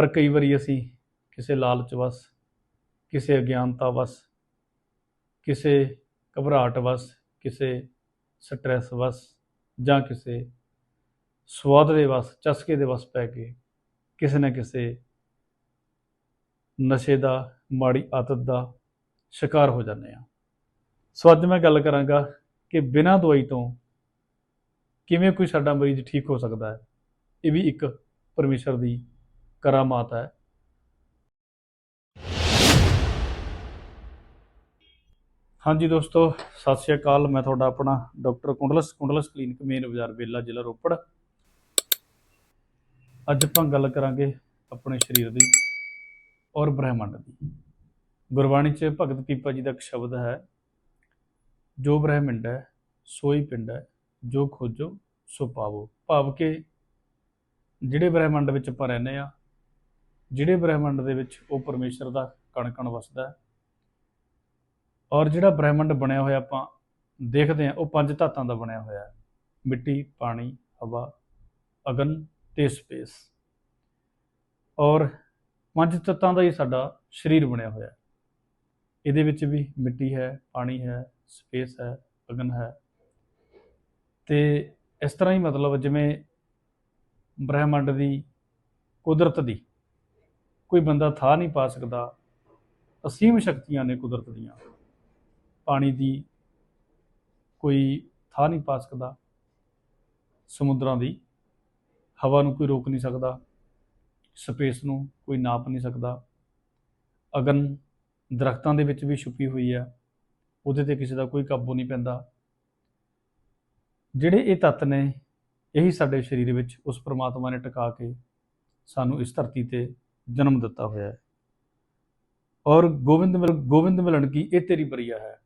ਪਰ ਕਈ ਵਾਰੀ ਅਸੀਂ ਕਿਸੇ ਲਾਲਚ ਵਸ, ਕਿਸੇ ਅਗਿਆਨਤਾ ਵਸ, ਕਿਸੇ ਘਬਰਾਹਟ ਵਸ, ਕਿਸੇ ਸਟ੍ਰੈਸ ਵਸ ਜਾਂ ਕਿਸੇ ਸਵਾਦ ਦੇ ਵਸ, ਚਸਕੇ ਦੇ ਵਸ ਪੈ ਕੇ ਕਿਸੇ ਨਾ ਕਿਸੇ ਨਸ਼ੇ ਦਾ, ਮਾੜੀ ਆਦਤ ਦਾ ਸ਼ਿਕਾਰ ਹੋ ਜਾਂਦੇ ਆ ਸੋ ਅੱਜ ਮੈਂ ਗੱਲ ਕਰਾਂਗਾ ਕਿ ਬਿਨਾਂ ਦਵਾਈ ਤੋਂ ਕਿਵੇਂ ਕੋਈ ਸਾਡਾ ਮਰੀਜ਼ ਠੀਕ ਹੋ ਸਕਦਾ ਹੈ, ਇਹ ਵੀ ਇੱਕ ਪਰਮੇਸ਼ਰ ਦੀ ਕਰਾਮਾਤ ਹੈ। ਹਾਂਜੀ ਦੋਸਤੋ, ਸਤਿ ਸ਼੍ਰੀ ਅਕਾਲ। ਮੈਂ ਤੁਹਾਡਾ ਆਪਣਾ doctor Kundals Kundals clinic main ਬਾਜ਼ਾਰ ਬੇਲਾ ਜ਼ਿਲ੍ਹਾ ਰੋਪੜ। ਅੱਜ ਆਪਾਂ ਗੱਲ ਕਰਾਂਗੇ ਆਪਣੇ ਸਰੀਰ ਦੀ ਔਰ ਬ੍ਰਹਿਮੰਡ ਦੀ। ਗੁਰਬਾਣੀ 'ਚ ਭਗਤ ਪੀਪਾ ਜੀ ਦਾ ਇੱਕ ਸ਼ਬਦ ਹੈ, ਜੋ ਬ੍ਰਹਿਮੰਡ ਹੈ ਸੋਈ ਪਿੰਡ ਹੈ, ਜੋ ਖੋਜੋ ਸੋ ਪਾਵੋ। ਭਾਵ ਕਿ ਜਿਹੜੇ ਬ੍ਰਹਿਮੰਡ ਵਿੱਚ ਆਪਾਂ ਰਹਿੰਦੇ ਆ ਜਿਹੜੇ ਬ੍ਰਹਿਮੰਡ ਦੇ ਵਿੱਚ ਉਹ ਪਰਮੇਸ਼ਰ ਦਾ ਕਣਕਣ ਵਸਦਾ ਹੈ ਔਰ ਜਿਹੜਾ ਬ੍ਰਹਿਮੰਡ ਬਣਿਆ ਹੋਇਆ ਆਪਾਂ ਦੇਖਦੇ ਆ ਉਹ ਪੰਜ ਧਾਤਾਂ ਦਾ ਬਣਿਆ ਹੋਇਆ ਹੈ। ਮਿੱਟੀ, ਪਾਣੀ, ਹਵਾ, ਅਗਨ ਤੇ ਸਪੇਸ। ਔਰ ਪੰਜ ਤੱਤਾਂ ਦਾ ਹੀ ਸਾਡਾ ਸਰੀਰ ਬਣਿਆ ਹੋਇਆ ਇਹਦੇ ਵਿੱਚ ਵੀ ਮਿੱਟੀ ਹੈ, ਪਾਣੀ ਹੈ, ਸਪੇਸ ਹੈ, ਅਗਨ ਹੈ। ਤੇ ਇਸ ਤਰ੍ਹਾਂ ਹੀ ਮਤਲਬ ਜਿਵੇਂ ਬ੍ਰਹਿਮੰਡ ਦੀ ਕੁਦਰਤ ਦੀ ਕੋਈ ਬੰਦਾ ਥਾਂ ਨਹੀਂ ਪਾ ਸਕਦਾ। ਅਸੀਮ ਸ਼ਕਤੀਆਂ ਨੇ ਕੁਦਰਤ ਦੀਆਂ। ਪਾਣੀ ਦੀ ਕੋਈ ਥਾਂ ਨਹੀਂ ਪਾ ਸਕਦਾ। ਸਮੁੰਦਰਾਂ ਦੀ ਹਵਾ ਨੂੰ ਕੋਈ ਰੋਕ ਨਹੀਂ ਸਕਦਾ। ਸਪੇਸ ਨੂੰ ਕੋਈ ਨਾਪ ਨਹੀਂ ਸਕਦਾ। ਅਗਨ ਦਰਖਤਾਂ ਦੇ ਵਿੱਚ ਵੀ ਛੁਪੀ ਹੋਈ ਹੈ। ਉਹਦੇ ਤੇ ਕਿਸੇ ਦਾ ਕੋਈ ਕਾਬੂ ਨਹੀਂ ਪੈਂਦਾ। ਜਿਹੜੇ ਇਹ ਤੱਤ ਨੇ, ਇਹੀ ਸਾਡੇ ਸਰੀਰ ਵਿੱਚ ਉਸ ਪ੍ਰਮਾਤਮਾ ਨੇ ਟਿਕਾ ਕੇ ਸਾਨੂੰ ਇਸ ਧਰਤੀ ਤੇ ਜਨਮ ਦਿੱਤਾ ਹੋਇਆ ਹੈ। ਔਰ ਗੋਬਿੰਦ ਮਿਲ ਗੋਬਿੰਦ ਮਿਲਣ ਕੀ ਇਹ ਤੇਰੀ ਬਰੀਆ ਹੈ।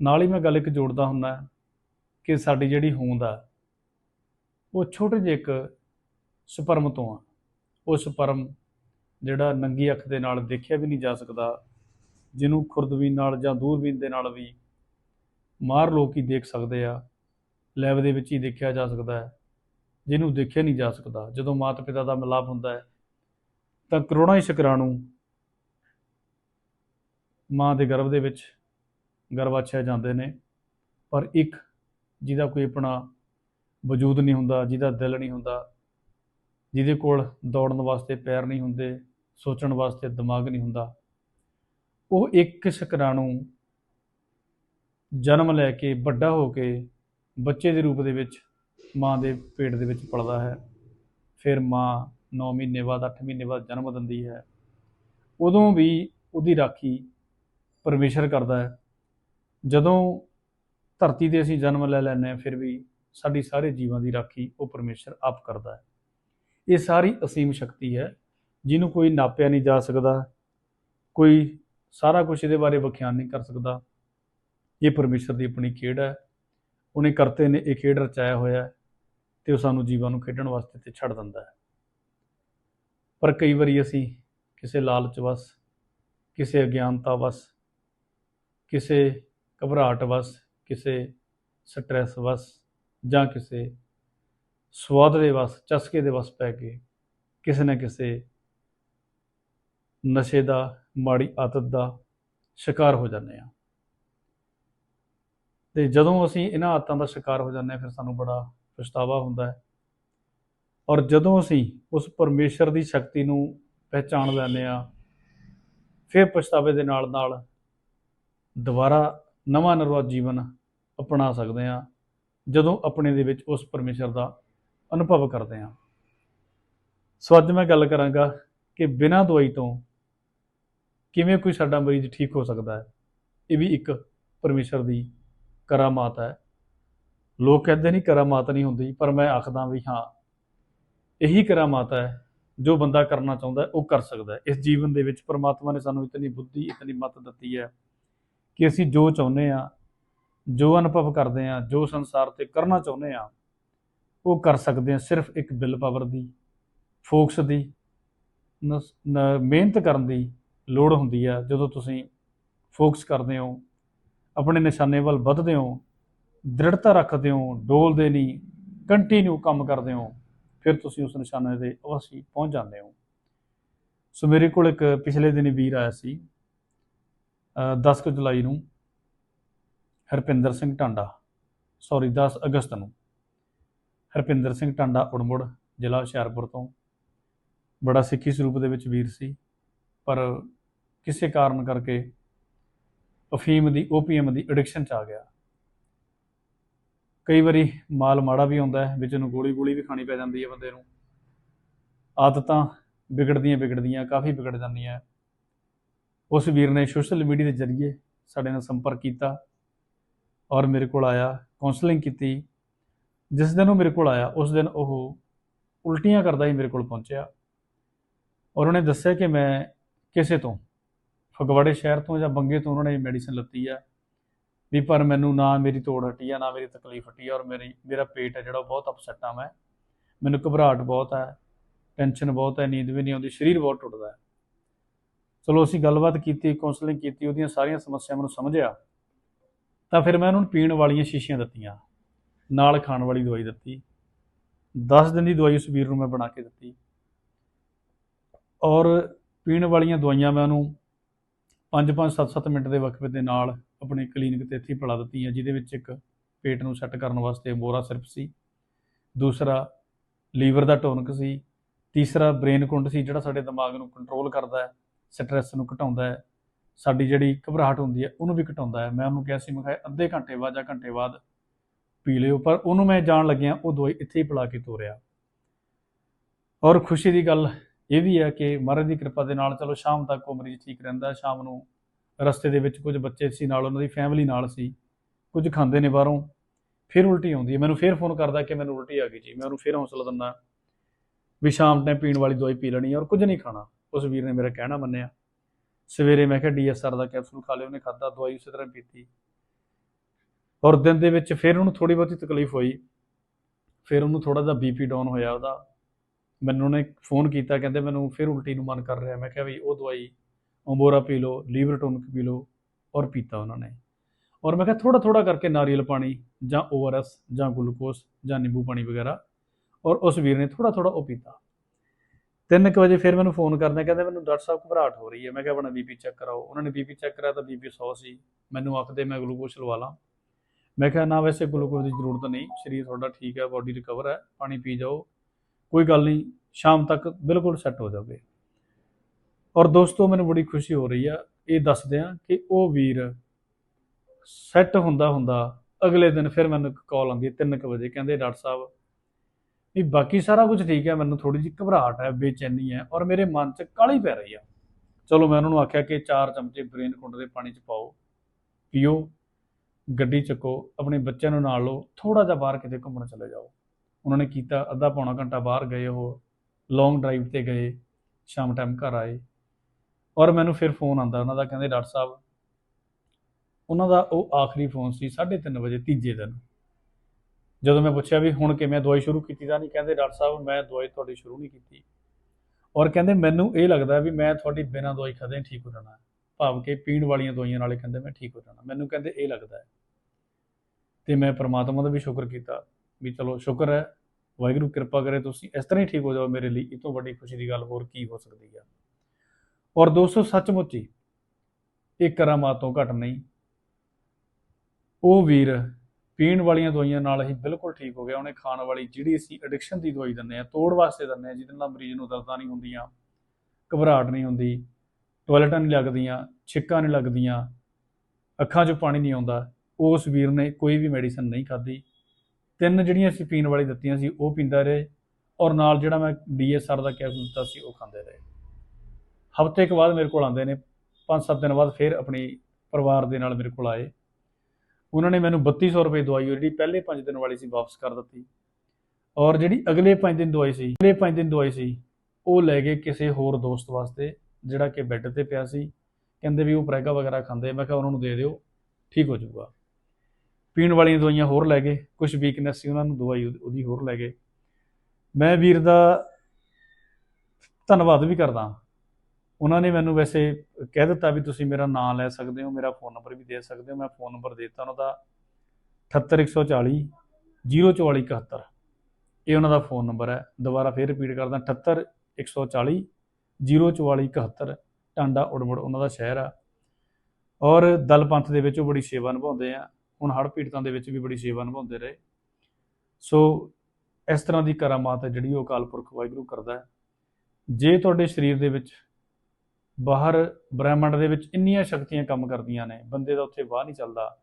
ਨਾਲ ਹੀ ਮੈਂ ਗੱਲ ਇੱਕ ਜੋੜਦਾ ਹੁੰਦਾ ਕਿ ਸਾਡੀ ਜਿਹੜੀ ਹੋਂਦ ਆ, ਉਹ ਛੋਟੇ ਜਿਹੇ ਇੱਕ ਸਪਰਮ ਤੋਂ ਆ। ਉਹ ਸਪਰਮ ਜਿਹੜਾ ਨੰਗੀ ਅੱਖ ਦੇ ਨਾਲ ਦੇਖਿਆ ਵੀ ਨਹੀਂ ਜਾ ਸਕਦਾ, ਜਿਹਨੂੰ ਖੁਰਦਬੀਨ ਨਾਲ ਜਾਂ ਦੂਰਬੀਨ ਦੇ ਨਾਲ ਵੀ ਮਾਰ ਲੋਕ ਹੀ ਦੇਖ ਸਕਦੇ ਆ, ਲੈਬ ਦੇ ਵਿੱਚ ਹੀ ਦੇਖਿਆ ਜਾ ਸਕਦਾ ਹੈ। ਜਿਹਨੂੰ ਦੇਖਿਆ ਨਹੀਂ ਜਾ ਸਕਦਾ। ਜਦੋਂ ਮਾਤਾ ਪਿਤਾ ਦਾ ਮਿਲਾਪ ਹੁੰਦਾ ਹੈ, ਤਾਂ ਕਰੋੜਾਂ ਹੀ ਸ਼ੁਕਰਾਣੂ ਮਾਂ ਦੇ ਗਰਭ ਦੇ ਵਿੱਚ ਗਰਭਾਸ਼ਯ ਜਾਂਦੇ ਨੇ। ਪਰ ਇੱਕ ਜਿਹਦਾ ਕੋਈ ਆਪਣਾ ਵਜੂਦ ਨਹੀਂ ਹੁੰਦਾ, ਜਿਹਦਾ ਦਿਲ ਨਹੀਂ ਹੁੰਦਾ, ਜਿਹਦੇ ਕੋਲ ਦੌੜਨ ਵਾਸਤੇ ਪੈਰ ਨਹੀਂ ਹੁੰਦੇ, ਸੋਚਣ ਵਾਸਤੇ ਦਿਮਾਗ ਨਹੀਂ ਹੁੰਦਾ, ਉਹ ਇੱਕ ਸ਼ੁਕਰਾਣੂ ਜਨਮ ਲੈ ਕੇ ਵੱਡਾ ਹੋ ਕੇ ਬੱਚੇ ਦੇ ਰੂਪ ਦੇ ਵਿੱਚ ਮਾਂ ਦੇ ਪੇਟ ਦੇ ਵਿੱਚ ਪਲਦਾ ਹੈ। ਫਿਰ ਮਾਂ 9 ਮਹੀਨੇ ਬਾਅਦ 8 ਮਹੀਨੇ ਬਾਅਦ ਜਨਮ ਦਿੰਦੀ ਹੈ। ਉਦੋਂ ਵੀ ਉਹਦੀ ਰਾਖੀ ਪਰਮੇਸ਼ਰ ਕਰਦਾ ਹੈ। ਜਦੋਂ ਧਰਤੀ ਤੇ ਅਸੀਂ ਜਨਮ ਲੈ ਲੈਂਦੇ ਹਾਂ, ਫਿਰ ਵੀ ਸਾਡੀ ਸਾਰੇ ਜੀਵਾਂ ਦੀ ਰਾਖੀ ਉਹ ਪਰਮੇਸ਼ਰ ਆਪ ਕਰਦਾ ਹੈ। ਇਹ ਸਾਰੀ ਅਸੀਮ ਸ਼ਕਤੀ ਹੈ, ਜਿਹਨੂੰ ਕੋਈ ਨਾਪਿਆ ਨਹੀਂ ਜਾ ਸਕਦਾ, ਕੋਈ ਸਾਰਾ ਕੁਝ ਇਹਦੇ ਬਾਰੇ ਵਿਖਿਆਨ ਨਹੀਂ ਕਰ ਸਕਦਾ। ਇਹ ਪਰਮੇਸ਼ਰ ਦੀ ਆਪਣੀ ਖੇਡ ਹੈ। ਉਹਨੇ ਕਰਤੇ ਨੇ, ਇਹ ਖੇਡ ਰਚਾਇਆ ਹੋਇਆ ਹੈ। ਤੇ ਉਹ ਸਾਨੂੰ ਜੀਵਾਂ ਨੂੰ ਖੇਡਣ ਵਾਸਤੇ ਤੇ ਛੱਡ ਦਿੰਦਾ ਹੈ। ਪਰ ਕਈ ਵਾਰੀ ਅਸੀਂ ਕਿਸੇ ਲਾਲਚ ਵਸ, ਕਿਸੇ ਅਗਿਆਨਤਾ ਵਸ, ਕਿਸੇ ਘਬਰਾਹਟ ਵਸ, ਕਿਸੇ ਸਟ੍ਰੈਸ ਵਸ ਜਾਂ ਕਿਸੇ ਸਵਾਦ ਦੇ ਵਸ, ਚਸਕੇ ਦੇ ਵਸ ਪੈ ਕੇ ਕਿਸੇ ਨਾ ਕਿਸੇ ਨਸ਼ੇ ਦਾ, ਮਾੜੀ ਆਦਤ ਦਾ ਸ਼ਿਕਾਰ ਹੋ ਜਾਂਦੇ ਆ ਤੇ ਜਦੋਂ ਅਸੀਂ ਇਹਨਾਂ ਆਦਤਾਂ ਦਾ ਸ਼ਿਕਾਰ ਹੋ ਜਾਂਦੇ ਆ ਫਿਰ ਸਾਨੂੰ ਬੜਾ ਪਛਤਾਵਾ ਹੁੰਦਾ ਹੈ। ਔਰ ਜਦੋਂ ਅਸੀਂ ਉਸ ਪਰਮੇਸ਼ਰ ਦੀ ਸ਼ਕਤੀ ਨੂੰ ਪਹਿਚਾਣ ਲੈਂਦੇ ਆ ਫਿਰ ਪਛਤਾਵੇ ਦੇ ਨਾਲ ਨਾਲ ਦੁਬਾਰਾ ਨਵਾਂ ਨਰਵਾ ਜੀਵਨ ਅਪਣਾ ਸਕਦੇ ਆ ਜਦੋਂ ਆਪਣੇ ਦੇ ਵਿੱਚ ਉਸ ਪਰਮੇਸ਼ਰ ਦਾ ਅਨੁਭਵ ਕਰਦੇ ਆ ਸੋ ਅੱਜ ਮੈਂ ਗੱਲ ਕਰਾਂਗਾ ਕਿ ਬਿਨਾਂ ਦਵਾਈ ਤੋਂ ਕਿਵੇਂ ਕੋਈ ਸਾਡਾ ਮਰੀਜ਼ ਠੀਕ ਹੋ ਸਕਦਾ ਹੈ। ਇਹ ਵੀ ਇੱਕ ਪਰਮੇਸ਼ਰ ਦੀ ਕਰਾਮਾਤ ਹੈ। ਲੋਕ ਕਹਿੰਦੇ ਨਹੀਂ ਕਰਾਮਾਤ ਨਹੀਂ ਹੁੰਦੀ, ਪਰ ਮੈਂ ਆਖਦਾ ਵੀ ਹਾਂ, ਇਹੀ ਕਰਾਮਾਤ ਹੈ, ਜੋ ਬੰਦਾ ਕਰਨਾ ਚਾਹੁੰਦਾ ਉਹ ਕਰ ਸਕਦਾ ਇਸ ਜੀਵਨ ਦੇ ਵਿੱਚ ਪਰਮਾਤਮਾ ਨੇ ਸਾਨੂੰ ਇਤਨੀ ਬੁੱਧੀ, ਇਤਨੀ ਮਤ ਦਿੱਤੀ ਹੈ ਕਿ ਅਸੀਂ ਜੋ ਚਾਹੁੰਦੇ ਆ ਜੋ ਅਨੁਭਵ ਕਰਦੇ ਆ ਜੋ ਸੰਸਾਰ ਤੇ ਕਰਨਾ ਚਾਹੁੰਦੇ ਆ ਉਹ ਕਰ ਸਕਦੇ ਆ ਸਿਰਫ ਇੱਕ ਬਿਲ ਪਾਵਰ ਦੀ, ਫੋਕਸ ਦੀ ਮਿਹਨਤ ਕਰਨ ਦੀ ਲੋੜ ਹੁੰਦੀ ਆ ਜਦੋਂ ਤੁਸੀਂ ਫੋਕਸ ਕਰਦੇ ਹੋ, ਆਪਣੇ ਨਿਸ਼ਾਨੇ ਵੱਲ ਵੱਧਦੇ ਹੋ ਦ੍ਰਿੜਤਾ ਰੱਖਦੇ ਹੋ ਡੋਲਦੇ ਨਹੀਂ ਕੰਟੀਨਿਊ ਕੰਮ ਕਰਦੇ ਹੋ ਫਿਰ ਤੁਸੀਂ ਉਸ ਨਿਸ਼ਾਨੇ ਤੇ ਅਵশ্যੀ ਪਹੁੰਚ ਜਾਂਦੇ ਹੋ। ਸੋ ਮੇਰੇ ਕੋਲ ਇੱਕ ਪਿਛਲੇ ਦਿਨੀ ਵੀਰ ਆਇਆ ਸੀ ਅ, 10 ਕੁ ਜੁਲਾਈ ਨੂੰ ਹਰਪਿੰਦਰ ਸਿੰਘ ਟਾਂਡਾ ਸੌਰੀ 10 ਅਗਸਤ ਨੂੰ। ਹਰਪਿੰਦਰ ਸਿੰਘ ਟਾਂਡਾ ਉੜਮੁੜ ਜ਼ਿਲ੍ਹਾ ਹੁਸ਼ਿਆਰਪੁਰ ਤੋਂ। ਬੜਾ ਸਿੱਖੀ ਸਰੂਪ ਦੇ ਵਿੱਚ ਵੀਰ ਸੀ ਪਰ ਕਿਸੇ ਕਾਰਨ ਕਰਕੇ ਅਫੀਮ ਦੀ ਓਪੀਐਮ ਦੀ ਐਡਿਕਸ਼ਨ ਚ ਆ ਗਿਆ। ਕਈ ਵਾਰੀ ਮਾਲ ਮਾੜਾ ਵੀ ਆਉਂਦਾ ਹੈ, ਵਿੱਚ ਨੂੰ ਗੋਲੀ ਗੋਲੀ ਵੀ ਖਾਣੀ ਪੈ ਜਾਂਦੀ ਹੈ ਬੰਦੇ ਨੂੰ। ਆਦਤਾਂ ਵਿਗੜਦੀਆਂ ਵਿਗੜਦੀਆਂ, ਕਾਫੀ ਵਿਗੜ ਜਾਂਦੀਆਂ ਉਸ ਵੀਰ ਨੇ ਸੋਸ਼ਲ ਮੀਡੀਆ ਦੇ ਜ਼ਰੀਏ ਸਾਡੇ ਨਾਲ ਸੰਪਰਕ ਕੀਤਾ ਔਰ ਮੇਰੇ ਕੋਲ ਆਇਆ ਕਾਉਂਸਲਿੰਗ ਕੀਤੀ। ਜਿਸ ਦਿਨ ਉਹ ਮੇਰੇ ਕੋਲ ਆਇਆ, ਉਸ ਦਿਨ ਉਹ ਉਲਟੀਆਂ ਕਰਦਾ ਹੀ ਮੇਰੇ ਕੋਲ ਪਹੁੰਚਿਆ ਔਰ ਉਹਨੇ ਦੱਸਿਆ ਕਿ ਮੈਂ ਕਿਸੇ ਤੋਂ, ਫਗਵਾੜੇ ਸ਼ਹਿਰ ਤੋਂ ਜਾਂ ਬੰਗੇ ਤੋਂ ਉਹਨਾਂ ਨੇ ਮੈਡੀਸਨ ਲੱਤੀ ਆ। ਵੀ ਪਰ ਮੈਨੂੰ ਨਾ ਮੇਰੀ ਤੋੜ ਹਟੀ ਆ, ਨਾ ਮੇਰੀ ਤਕਲੀਫ ਹਟੀ ਆ ਔਰ ਮੇਰੀ, ਮੇਰਾ ਪੇਟ ਹੈ ਜਿਹੜਾ ਉਹ ਬਹੁਤ ਅਪਸੈਟ ਆ ਮੈਂ। ਮੈਨੂੰ ਘਬਰਾਹਟ ਬਹੁਤ ਹੈ ਟੈਨਸ਼ਨ ਬਹੁਤ ਹੈ ਨੀਂਦ ਵੀ ਨਹੀਂ ਆਉਂਦੀ, ਸਰੀਰ ਬਹੁਤ ਟੁੱਟਦਾ ਹੈ। ਚਲੋ ਅਸੀਂ ਗੱਲਬਾਤ ਕੀਤੀ ਕਾਉਂਸਲਿੰਗ ਕੀਤੀ, ਉਹਦੀਆਂ ਸਾਰੀਆਂ ਸਮੱਸਿਆਵਾਂ ਨੂੰ ਸਮਝਿਆ ਤਾਂ ਫਿਰ ਮੈਂ ਉਹਨਾਂ ਨੂੰ ਪੀਣ ਵਾਲੀਆਂ ਸ਼ੀਸ਼ੀਆਂ ਦਿੱਤੀਆਂ, ਨਾਲ ਖਾਣ ਵਾਲੀ ਦਵਾਈ ਦਿੱਤੀ। 10 ਦਿਨ ਦੀ ਦਵਾਈ ਉਸ ਵੀਰ ਨੂੰ ਮੈਂ ਬਣਾ ਕੇ ਦਿੱਤੀ। ਔਰ ਪੀਣ ਵਾਲੀਆਂ ਦਵਾਈਆਂ ਮੈਂ ਉਹਨੂੰ 5-5 7-7 ਮਿੰਟ ਦੇ ਵਕਫੇ ਦੇ ਨਾਲ ਆਪਣੇ ਕਲੀਨਿਕ ਤੇ ਇੱਥੇ ਹੀ ਪਿਲਾ ਦਿੱਤੀਆਂ ਜਿਹਦੇ ਵਿੱਚ ਇੱਕ ਪੇਟ ਨੂੰ ਸੈੱਟ ਕਰਨ ਵਾਸਤੇ ਬੋਰਾ ਸਿਰਪ ਸੀ। ਦੂਸਰਾ ਲੀਵਰ ਦਾ ਟੋਨਕ ਸੀ। ਤੀਸਰਾ ਬ੍ਰੇਨ ਕੁੰਡ ਸੀ, ਜਿਹੜਾ ਸਾਡੇ ਦਿਮਾਗ ਨੂੰ ਕੰਟਰੋਲ ਕਰਦਾ ਹੈ ਸਟ੍ਰੈਸ ਨੂੰ ਘਟਾਉਂਦਾ ਹੈ। ਸਾਡੀ ਜਿਹੜੀ ਘਬਰਾਹਟ ਹੁੰਦੀ ਹੈ, ਉਹਨੂੰ ਵੀ ਘਟਾਉਂਦਾ ਹੈ। ਮੈਂ ਉਹਨੂੰ ਕਿਹਾ ਸੀ, ਮੈਂ ਕਿਹਾ, ਅੱਧੇ ਘੰਟੇ ਬਾਅਦ ਜਾਂ ਘੰਟੇ ਬਾਅਦ ਪੀ ਲਿਓ, ਪਰ ਉਹਨੂੰ ਮੈਂ ਜਾਣ ਲੱਗਿਆ, ਉਹ ਦਵਾਈ ਇੱਥੇ ਹੀ ਪਿਲਾ ਕੇ ਤੋਰਿਆ। ਔਰ ਖੁਸ਼ੀ ਦੀ ਗੱਲ ਇਹ ਵੀ ਹੈ ਕਿ ਮਹਾਰਾਜ ਦੀ ਕਿਰਪਾ ਦੇ ਨਾਲ, ਚਲੋ ਸ਼ਾਮ ਤੱਕ ਉਹ ਮਰੀਜ਼ ਠੀਕ ਰਹਿੰਦਾ, ਸ਼ਾਮ ਨੂੰ ਰਸਤੇ ਦੇ ਵਿੱਚ ਕੁਝ ਬੱਚੇ ਸੀ, ਨਾਲ ਉਹਨਾਂ ਦੀ ਫੈਮਿਲੀ ਨਾਲ ਸੀ। ਕੁਝ ਖਾਂਦੇ ਨੇ ਬਾਹਰੋਂ। ਫਿਰ ਉਲਟੀ ਆਉਂਦੀ ਹੈ। ਮੈਨੂੰ ਫਿਰ ਫੋਨ ਕਰਦਾ ਕਿ ਮੈਨੂੰ ਉਲਟੀ ਆ ਗਈ ਜੀ। ਮੈਂ ਉਹਨੂੰ ਫਿਰ ਹੌਸਲਾ ਦਿੰਦਾ ਵੀ ਸ਼ਾਮ ਟਾਈਮ ਪੀਣ ਵਾਲੀ ਦਵਾਈ ਪੀ ਲੈਣੀ ਔਰ ਕੁਝ ਨਹੀਂ ਖਾਣਾ। ਉਸ ਵੀਰ ਨੇ ਮੇਰਾ ਕਹਿਣਾ ਮੰਨਿਆ। ਸਵੇਰੇ ਮੈਂ ਕਿਹਾ ਡੀਐਸਆਰ ਦਾ ਕੈਪਸੂਲ ਖਾ ਲਿਆ। ਉਹਨੇ ਖਾਦਾ ਦਵਾਈ ਉਸੇ ਤਰ੍ਹਾਂ ਪੀਤੀ। ਔਰ ਦਿਨ ਦੇ ਵਿੱਚ ਫਿਰ ਉਹਨੂੰ ਥੋੜੀ ਬਹੁਤੀ ਤਕਲੀਫ ਹੋਈ। ਫਿਰ ਉਹਨੂੰ ਥੋੜਾ ਜਿਹਾ ਬੀਪੀ ਡਾਊਨ ਹੋਇਆ ਉਹਦਾ। ਮੈਨੂੰ ਉਹਨੇ ਫੋਨ ਕੀਤਾ। ਕਹਿੰਦੇ ਮੈਨੂੰ ਫਿਰ ਉਲਟੀ ਨੂੰ ਮਨ ਕਰ ਰਿਹਾ। ਮੈਂ ਕਿਹਾ ਵੀ ਉਹ ਦਵਾਈ ਅੰਬੋਰਾ ਪੀ ਲਓ, ਲੀਵਰ ਟੋਨਿਕ ਪੀ ਲਓ ਔਰ ਪੀਤਾ ਉਹਨਾਂ ਨੇ। ਔਰ ਮੈਂ ਕਿਹਾ ਥੋੜਾ ਥੋੜਾ ਕਰਕੇ ਨਾਰੀਅਲ ਪਾਣੀ ਜਾਂ ਓਆਰਐਸ ਜਾਂ ਗਲੂਕੋਸ ਜਾਂ ਨਿੰਬੂ ਪਾਣੀ ਵਗੈਰਾ ਔਰ ਉਸ ਵੀਰ ਨੇ ਥੋੜਾ ਥੋੜਾ ਉਹ ਪੀਤਾ। ਤਿੰਨ ਕੁ ਵਜੇ ਫਿਰ ਮੈਨੂੰ ਫੋਨ ਕਰਦੇ, ਕਹਿੰਦੇ ਮੈਨੂੰ ਡਾਕਟਰ ਸਾਹਿਬ ਘਬਰਾਹਟ ਹੋ ਰਹੀ ਹੈ। ਮੈਂ ਕਿਹਾ ਆਪਣਾ ਬੀਪੀ ਚੈੱਕ ਕਰਾਓ। ਉਹਨਾਂ ਨੇ ਬੀਪੀ ਚੈੱਕ ਕਰਾਇਆ ਤਾਂ ਬੀਪੀ 100 ਸੀ ਮੈਨੂੰ ਆਖਦੇ ਮੈਂ ਗਲੂਕੋਸ ਲਵਾ ਲਾਂ। ਮੈਂ ਕਿਹਾ ਨਾ ਵੈਸੇ ਗਲੂਕੋਸ ਦੀ ਜ਼ਰੂਰਤ ਨਹੀਂ, ਸਰੀਰ ਤੁਹਾਡਾ ਠੀਕ ਹੈ ਬਾਡੀ ਰਿਕਵਰ ਹੈ, ਪਾਣੀ ਪੀ ਜਾਓ। ਕੋਈ ਗੱਲ ਨਹੀਂ, ਸ਼ਾਮ ਤੱਕ ਬਿਲਕੁਲ ਸੈੱਟ ਹੋ ਜਾਓਗੇ। ਔਰ ਦੋਸਤੋ, ਮੈਨੂੰ ਬੜੀ ਖੁਸ਼ੀ ਹੋ ਰਹੀ ਆ, ਇਹ ਦੱਸਦਿਆਂ ਕਿ ਉਹ ਵੀਰ ਸੈੱਟ ਹੁੰਦਾ ਹੁੰਦਾ ਅਗਲੇ ਦਿਨ ਫਿਰ ਮੈਨੂੰ ਕਾਲ ਆਉਂਦੀ ਹੈ 3:00 ਵਜੇ, ਕਹਿੰਦੇ ਡਾਕਟਰ ਸਾਹਿਬ, ਵੀ ਬਾਕੀ ਸਾਰਾ ਕੁਝ ਠੀਕ ਹੈ, ਮੈਨੂੰ ਥੋੜੀ ਜਿਹੀ ਘਬਰਾਹਟ ਹੈ, ਬੇਚੈਨੀ ਹੈ ਔਰ ਮੇਰੇ ਮਨ 'ਚ ਕਾਲੀ ਪੈ ਰਹੀ ਆ। ਚਲੋ, ਮੈਂ ਉਹਨਾਂ ਨੂੰ ਆਖਿਆ ਕਿ ਚਾਰ ਚਮਚੇ ਬ੍ਰੇਨ ਕੁੰਡ ਦੇ ਪਾਣੀ 'ਚ ਪਾਓ, ਪੀਓ, ਗੱਡੀ ਚੱਕੋ, ਆਪਣੇ ਬੱਚਿਆਂ ਨੂੰ ਨਾਲ ਲਓ ਥੋੜਾ ਜਿਹਾ ਬਾਹਰ ਕਿਤੇ ਘੁੰਮਣ ਚਲੇ ਜਾਓ। ਉਹਨਾਂ ਨੇ ਕੀਤਾ, ਅੱਧਾ ਪੌਣਾ ਘੰਟਾ ਬਾਹਰ ਗਏ ਉਹ ਲੌਂਗ ਡਰਾਈਵ ਤੇ ਗਏ, ਸ਼ਾਮ ਟਾਈਮ ਘਰ ਆਏ। ਔਰ ਮੈਨੂੰ ਫਿਰ ਫੋਨ ਆਂਦਾ ਉਹਨਾਂ ਦਾ ਕਹਿੰਦੇ ਡਾਕਟਰ ਸਾਹਿਬ, ਉਹਨਾਂ ਦਾ ਉਹ ਆਖਰੀ ਫੋਨ ਸੀ 3:30 ਵਜੇ ਤੀਜੇ ਦਿਨ। ਜਦੋਂ ਮੈਂ ਪੁੱਛਿਆ ਵੀ ਹੁਣ ਕਿਵੇਂ ਦਵਾਈ ਸ਼ੁਰੂ ਕੀਤੀ ਤਾਂ ਨਹੀਂ, ਕਹਿੰਦੇ ਡਾਕਟਰ ਸਾਹਿਬ ਮੈਂ ਦਵਾਈ ਤੁਹਾਡੀ ਸ਼ੁਰੂ ਨਹੀਂ ਕੀਤੀ। ਔਰ ਕਹਿੰਦੇ ਮੈਨੂੰ ਇਹ ਲੱਗਦਾ ਵੀ ਮੈਂ ਤੁਹਾਡੀ ਬਿਨਾਂ ਦਵਾਈ ਖਾਦੇ ਠੀਕ ਹੋ ਜਾਣਾ। ਭਾਵ ਕਿ ਪੀਣ ਵਾਲੀਆਂ ਦਵਾਈਆਂ ਨਾਲੇ ਕਹਿੰਦੇ ਮੈਂ ਠੀਕ ਹੋ ਜਾਣਾ। ਮੈਨੂੰ ਕਹਿੰਦੇ ਇਹ ਲੱਗਦਾ ਹੈ। ਤੇ ਮੈਂ ਪ੍ਰਮਾਤਮਾ ਦਾ ਵੀ ਸ਼ੁਕਰ ਕੀਤਾ ਵੀ ਚਲੋ ਸ਼ੁਕਰ ਹੈ, ਵਾਹਿਗੁਰੂ ਕਿਰਪਾ ਕਰੇ ਤੁਸੀਂ ਇਸ ਤਰ੍ਹਾਂ ਹੀ ਠੀਕ ਹੋ ਜਾਓ ਮੇਰੇ ਲਈ, ਇਹ ਤੋਂ ਵੱਡੀ ਖੁਸ਼ੀ ਦੀ ਗੱਲ ਹੋਰ ਕੀ ਹੋ ਸਕਦੀ ਆ। ਔਰ ਦੋਸਤੋ, ਸੱਚਮੁੱਚ ਹੀ ਇਹ ਕਰਾਮਾਤ ਤੋਂ ਘਟ ਨਹੀਂ। ਉਹ ਵੀਰ ਪੀਣ ਵਾਲੀਆਂ ਦਵਾਈਆਂ ਨਾਲ ਹੀ ਬਿਲਕੁਲ ਠੀਕ ਹੋ ਗਿਆ। ਉਹਨੇ ਖਾਣ ਵਾਲੀ ਜਿਹੜੀ ਅਸੀਂ ਐਡਿਕਸ਼ਨ ਦੀ ਦਵਾਈ ਦਿੰਦੇ ਆ ਤੋੜ ਵਾਸਤੇ ਦਿੰਦੇ ਆ ਜਿਹਦੇ ਨਾਲ ਮਰੀਜ਼ ਨੂੰ ਦਰਦਾਂ ਨਹੀਂ ਹੁੰਦੀਆਂ, ਘਬਰਾਹਟ ਨਹੀਂ ਹੁੰਦੀ ਟਾਇਲਟਾਂ ਨਹੀਂ ਲੱਗਦੀਆਂ, ਛਿੱਕਾਂ ਨਹੀਂ ਲੱਗਦੀਆਂ, ਅੱਖਾਂ 'ਚੋਂ ਪਾਣੀ ਨਹੀਂ ਆਉਂਦਾ। ਉਸ ਵੀਰ ਨੇ ਕੋਈ ਵੀ ਮੈਡੀਸਨ ਨਹੀਂ ਖਾਧੀ। ਤਿੰਨ ਜਿਹੜੀਆਂ ਅਸੀਂ ਪੀਣ ਵਾਲੀ ਦਿੱਤੀਆਂ ਸੀ, ਉਹ ਪੀਂਦਾ ਰਹੇ ਔਰ ਨਾਲ ਜਿਹੜਾ ਮੈਂ ਡੀਐਸਆਰ ਦਾ ਕੈਪਸੂਲ ਦਿੱਤਾ ਸੀ, ਉਹ ਖਾਂਦੇ ਰਹੇ। ਹਫ਼ਤੇ ਕੁ ਬਾਅਦ ਮੇਰੇ ਕੋਲ ਆਉਂਦੇ ਨੇ 5-7 ਦਿਨ ਬਾਅਦ ਫਿਰ ਆਪਣੀ ਪਰਿਵਾਰ ਦੇ ਨਾਲ ਮੇਰੇ ਕੋਲ ਆਏ। ਉਹਨਾਂ ਨੇ ਮੈਨੂੰ 3200 ਰੁਪਏ ਦਵਾਈ, ਉਹ ਜਿਹੜੀ ਪਹਿਲੇ 5 ਦਿਨ ਵਾਲੀ ਸੀ, ਵਾਪਸ ਕਰ ਦਿੱਤੀ। ਔਰ ਜਿਹੜੀ ਅਗਲੇ 5 ਦਿਨ ਦਵਾਈ ਸੀ, ਅਗਲੇ 5 ਦਿਨ ਦਵਾਈ ਸੀ, ਉਹ ਲੈ ਗਏ ਕਿਸੇ ਹੋਰ ਦੋਸਤ ਵਾਸਤੇ, ਜਿਹੜਾ ਕਿ ਬੈੱਡ ਤੇ ਪਿਆ ਸੀ। ਕਹਿੰਦੇ ਵੀ ਉਹ ਪ੍ਰੈਗਾ ਵਗੈਰਾ ਖਾਂਦੇ ਮੈਂ ਕਿਹਾ ਉਹਨਾਂ ਨੂੰ ਦੇ ਦਿਓ, ਠੀਕ ਹੋ ਜਾਊਗਾ। ਪੀਣ ਵਾਲੀਆਂ ਦਵਾਈਆਂ ਹੋਰ ਲੈ ਗਏ ਕੁਝ ਵੀਕਨੈਸ ਸੀ ਉਹਨਾਂ ਨੂੰ, ਦਵਾਈ ਉਹਦੀ ਹੋਰ ਲੈ ਗਏ। ਮੈਂ ਵੀਰ ਦਾ ਧੰਨਵਾਦ ਵੀ ਕਰਦਾ। ਉਹਨਾਂ ਨੇ ਮੈਨੂੰ ਵੈਸੇ ਕਹਿ ਦਿੱਤਾ ਵੀ ਤੁਸੀਂ ਮੇਰਾ ਨਾਮ ਲੈ ਸਕਦੇ ਹੋ, ਮੇਰਾ ਫੋਨ ਨੰਬਰ ਵੀ ਦੇ ਸਕਦੇ ਹੋ, ਮੈਂ ਫੋਨ ਨੰਬਰ ਦੇ ਦਿੱਤਾ ਉਹਨਾਂ ਦਾ 78140 04471 ਇਹ ਉਹਨਾਂ ਦਾ ਫੋਨ ਨੰਬਰ ਹੈ। ਦੁਬਾਰਾ ਫੇਰ ਰਿਪੀਟ ਕਰਦਾ 78 140 044 71 ਟਾਂਡਾ ਉੜਮੜ ਉਹਨਾਂ ਦਾ ਸ਼ਹਿਰ ਆ। ਔਰ ਦਲ ਪੰਥ ਦੇ ਵਿੱਚ ਉਹ ਬੜੀ ਸੇਵਾ ਨਿਭਾਉਂਦੇ ਆ। ਹੁਣ ਹੜ੍ਹ ਪੀੜਤਾਂ ਦੇ ਵਿੱਚ ਵੀ ਬੜੀ ਸੇਵਾ ਨਿਭਾਉਂਦੇ ਰਹੇ। ਸੋ ਇਸ ਤਰ੍ਹਾਂ ਦੀ ਕਰਾਮਾਤ ਹੈ ਜਿਹੜੀ ਉਹ ਅਕਾਲ ਪੁਰਖ ਵਾਹਿਗੁਰੂ ਕਰਦਾ ਹੈ। ਜੇ ਤੁਹਾਡੇ ਸਰੀਰ ਦੇ ਵਿੱਚ ਬਾਹਰ ਬ੍ਰਹਿਮੰਡ ਦੇ ਵਿੱਚ ਇੰਨੀਆਂ ਸ਼ਕਤੀਆਂ ਕੰਮ ਕਰਦੀਆਂ ਨੇ, ਬੰਦੇ ਦਾ ਉੱਥੇ ਵਾਹ ਨਹੀਂ ਚੱਲਦਾ।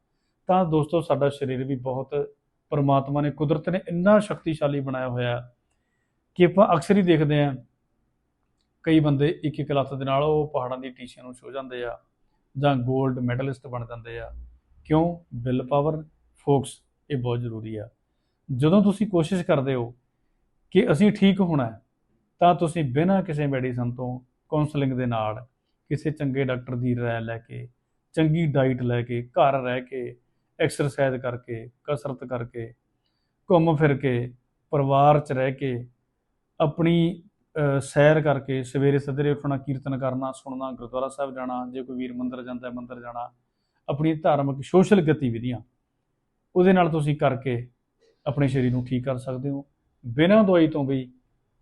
ਤਾਂ ਦੋਸਤੋ, ਸਾਡਾ ਸਰੀਰ ਵੀ ਬਹੁਤ ਪਰਮਾਤਮਾ ਨੇ ਕੁਦਰਤ ਨੇ ਇੰਨਾ ਸ਼ਕਤੀਸ਼ਾਲੀ ਬਣਾਇਆ ਹੋਇਆ ਕਿ ਆਪਾਂ ਅਕਸਰ ਹੀ ਦੇਖਦੇ ਹਾਂ, ਕਈ ਬੰਦੇ ਇੱਕ ਇੱਕ ਲੱਤ ਦੇ ਨਾਲ ਉਹ ਪਹਾੜਾਂ ਦੀ ਟੀਸ਼ੀਆਂ ਨੂੰ ਛੋ ਜਾਂਦੇ ਆ ਜਾਂ 골ਡ ਮੈਡਲਿਸਟ ਬਣ ਜਾਂਦੇ ਆ। ਕਿਉਂ? ਵਿਲ ਪਾਵਰ ਫੋਕਸ ਇਹ ਬਹੁਤ ਜ਼ਰੂਰੀ ਆ। ਜਦੋਂ ਤੁਸੀਂ ਕੋਸ਼ਿਸ਼ ਕਰਦੇ ਹੋ ਕਿ ਅਸੀਂ ਠੀਕ ਹੋਣਾ ਤਾਂ ਤੁਸੀਂ ਬਿਨਾਂ ਕਿਸੇ ਮੈਡੀਸਨ ਤੋਂ ਕਾਉਂਸਲਿੰਗ ਦੇ ਨਾਲ, ਕਿਸੇ ਚੰਗੇ ਡਾਕਟਰ ਦੀ ਰਾਏ ਲੈ ਕੇ, ਚੰਗੀ ਡਾਈਟ ਲੈ ਕੇ, ਘਰ ਰਹਿ ਕੇ ਐਕਸਰਸਾਈਜ਼ ਕਰਕੇ, ਕਸਰਤ ਕਰਕੇ, ਘੁੰਮ ਫਿਰ ਕੇ, ਪਰਿਵਾਰ 'ਚ ਰਹਿ ਕੇ, ਆਪਣੀ ਸੈਰ ਕਰਕੇ, ਸਵੇਰੇ ਸਵੇਰੇ ਉੱਠਣਾ, ਕੀਰਤਨ ਕਰਨਾ, ਸੁਣਨਾ, ਗੁਰਦੁਆਰਾ ਸਾਹਿਬ ਜਾਣਾ, ਜੇ ਕੋਈ ਵੀਰ ਮੰਦਰ ਜਾਂਦਾ ਹੈ, ਮੰਦਿਰ ਜਾਣਾ, ਆਪਣੀ ਧਾਰਮਿਕ ਸੋਸ਼ਲ ਗਤੀਵਿਧੀਆਂ, ਉਹਦੇ ਨਾਲ ਤੁਸੀਂ ਕਰਕੇ ਆਪਣੇ ਸਰੀਰ ਨੂੰ ਠੀਕ ਕਰ ਸਕਦੇ ਹੋ। ਬਿਨਾਂ ਦਵਾਈ ਤੋਂ ਵੀ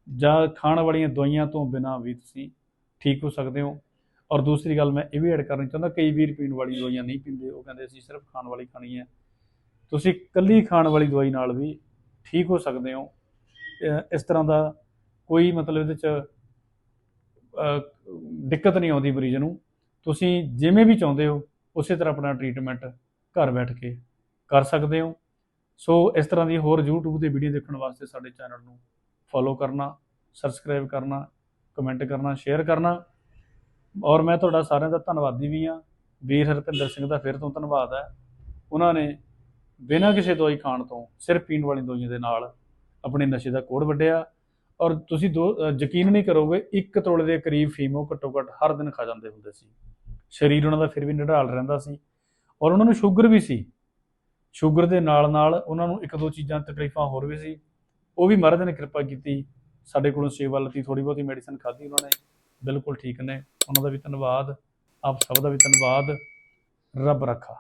ਜਾਂ ਖਾਣ ਵਾਲੀਆਂ ਦਵਾਈਆਂ ਤੋਂ ਬਿਨਾਂ ਵੀ ਤੁਸੀਂ ਠੀਕ ਹੋ ਸਕਦੇ ਹੋ। ਔਰ ਦੂਸਰੀ ਗੱਲ ਮੈਂ ਇਹ ਵੀ ਐਡ ਕਰਨੀ ਚਾਹੁੰਦਾ, ਕਈ ਵੀਰ ਪੀਣ ਵਾਲੀ ਦਵਾਈਆਂ ਨਹੀਂ ਪੀਂਦੇ, ਉਹ ਕਹਿੰਦੇ ਅਸੀਂ ਸਿਰਫ ਖਾਣ ਵਾਲੀ ਖਾਣੀ ਹੈ। ਤੁਸੀਂ ਇਕੱਲੀ ਖਾਣ ਵਾਲੀ ਦਵਾਈ ਨਾਲ ਵੀ ਠੀਕ ਹੋ ਸਕਦੇ ਹੋ। ਇਸ ਤਰ੍ਹਾਂ ਦਾ ਕੋਈ ਮਤਲਬ ਇਹਦੇ ਚ ਦਿੱਕਤ ਨਹੀਂ ਆਉਂਦੀ ਮਰੀਜ਼ ਨੂੰ। ਤੁਸੀਂ ਜਿਵੇਂ ਵੀ ਚਾਹੁੰਦੇ ਹੋ, ਉਸੇ ਤਰ੍ਹਾਂ ਆਪਣਾ ਟ੍ਰੀਟਮੈਂਟ ਘਰ ਬੈਠ ਕੇ ਕਰ ਸਕਦੇ ਹੋ। ਸੋ ਇਸ ਤਰ੍ਹਾਂ ਦੀ ਹੋਰ YouTube ਤੇ ਵੀਡੀਓ ਦੇਖਣ ਵਾਸਤੇ ਸਾਡੇ ਚੈਨਲ ਨੂੰ ਫੋਲੋ ਕਰਨਾ ਸਬਸਕ੍ਰਾਈਬ ਕਰਨਾ ਕਮੈਂਟ ਕਰਨਾ, ਸ਼ੇਅਰ ਕਰਨਾ। ਔਰ ਮੈਂ ਤੁਹਾਡਾ ਸਾਰਿਆਂ ਦਾ ਧੰਨਵਾਦੀ ਵੀ ਹਾਂ। ਵੀਰ ਹਰਪਿੰਦਰ ਸਿੰਘ ਦਾ ਫਿਰ ਤੋਂ ਧੰਨਵਾਦ ਹੈ। ਉਹਨਾਂ ਨੇ ਬਿਨਾਂ ਕਿਸੇ ਦਵਾਈ ਖਾਣ ਤੋਂ ਸਿਰਫ ਪੀਣ ਵਾਲੀ ਦਵਾਈਆਂ ਦੇ ਨਾਲ ਆਪਣੇ ਨਸ਼ੇ ਦਾ ਕੋੜ ਵੱਢਿਆ। ਔਰ ਤੁਸੀਂ ਦੋ ਯਕੀਨ ਨਹੀਂ ਕਰੋਗੇ, ਇੱਕ ਤੋਲੇ ਦੇ ਕਰੀਬ ਫੀਮੋ ਘੱਟੋ ਘੱਟ ਹਰ ਦਿਨ ਖਾ ਜਾਂਦੇ ਹੁੰਦੇ ਸੀ। ਸਰੀਰ ਉਹਨਾਂ ਦਾ ਫਿਰ ਵੀ ਨਿਢਾਲ ਰਹਿੰਦਾ ਸੀ। ਔਰ ਉਹਨਾਂ ਨੂੰ ਸ਼ੂਗਰ ਵੀ ਸੀ। ਸ਼ੂਗਰ ਦੇ ਨਾਲ ਨਾਲ ਉਹਨਾਂ ਨੂੰ ਇੱਕ ਦੋ ਚੀਜ਼ਾਂ ਤਕਲੀਫਾਂ ਹੋਰ ਵੀ ਸੀ। ਉਹ ਵੀ ਮਹਾਰਾਜ ਨੇ ਕਿਰਪਾ ਕੀਤੀ। ਸਾਡੇ ਕੋਲੋਂ ਸੇਵਾ ਲੱਤੀ ਥੋੜੀ ਬਹੁਤੀ ਮੈਡੀਸਨ ਖਾਧੀ ਉਹਨਾਂ ਨੇ, ਬਿਲਕੁਲ ਠੀਕ ਨੇ। ਉਹਨਾਂ ਦਾ ਵੀ ਧੰਨਵਾਦ। ਆਪ ਸਭ ਦਾ ਵੀ ਧੰਨਵਾਦ। ਰੱਬ ਰੱਖਾ।